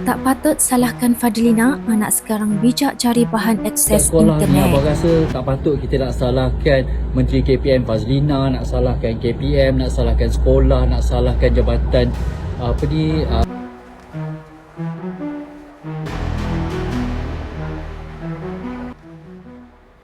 Tak patut salahkan Fadlina, anak sekarang bijak cari bahan akses sekolah ni internet. abang rasa tak patut kita nak salahkan Menteri KPM Fazlina, nak salahkan KPM, nak salahkan sekolah, nak salahkan jabatan apa ni uh,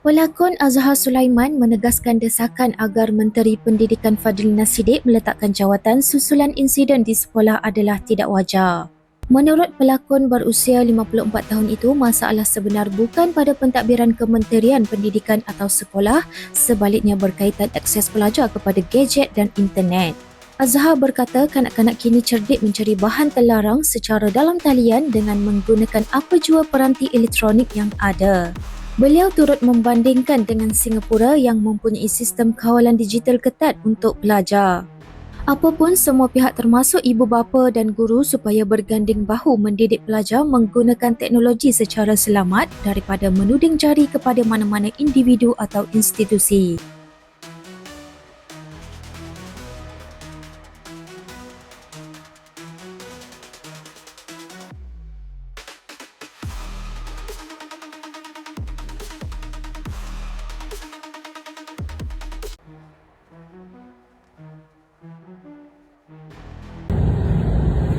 Pelakon Azhar Sulaiman menegaskan desakan agar Menteri Pendidikan Fadlina Sidik meletakkan jawatan susulan insiden di sekolah adalah tidak wajar. Menurut pelakon berusia 54 tahun itu, masalah sebenar bukan pada pentadbiran Kementerian Pendidikan atau sekolah, sebaliknya berkaitan akses pelajar kepada gadget dan internet. Azhar berkata kanak-kanak kini cerdik mencari bahan terlarang secara dalam talian dengan menggunakan apa jua peranti elektronik yang ada. Beliau turut membandingkan dengan Singapura yang mempunyai sistem kawalan digital ketat untuk pelajar. Apapun semua pihak termasuk ibu bapa dan guru supaya berganding bahu mendidik pelajar menggunakan teknologi secara selamat daripada menuding jari kepada mana-mana individu atau institusi.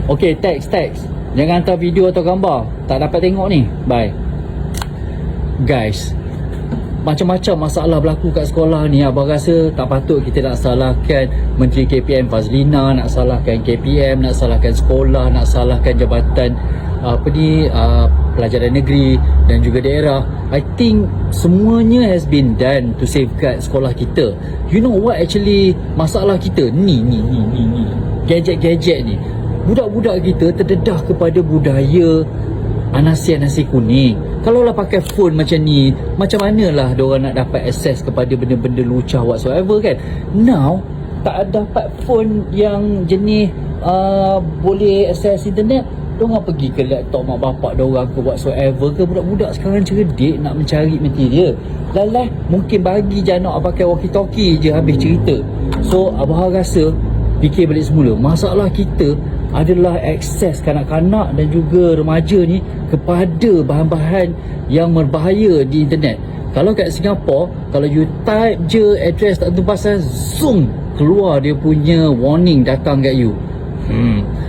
Okay, teks, teks. Jangan hantar video atau gambar. Tak dapat tengok ni. Bye. Guys, macam-macam masalah berlaku kat sekolah ni. Abang rasa tak patut kita nak salahkan Menteri KPM Fazlina, nak salahkan KPM, nak salahkan sekolah, nak salahkan jabatan apa ni uh, pelajaran negeri dan juga daerah. I think semuanya has been done to safeguard sekolah kita. You know what actually masalah kita? Ni ni ni ni ni. Gadget-gadget ni budak-budak kita terdedah kepada budaya nasi-nasi kuning. Kalau lah pakai phone macam ni, macam manalah diorang nak dapat akses kepada benda-benda lucah whatsoever kan. Now, tak dapat phone yang jenis uh, boleh akses internet, diorang pergi ke laptop mak bapak diorang ke whatsoever ke budak-budak sekarang cerdik nak mencari material. Lalah mungkin bagi je nak pakai walkie-talkie je habis cerita. So, abah rasa fikir balik semula masalah kita adalah akses kanak-kanak dan juga remaja ni kepada bahan-bahan yang berbahaya di internet. Kalau kat Singapura kalau you type je address tak tentu pasal zoom keluar dia punya warning datang kat you. Hmm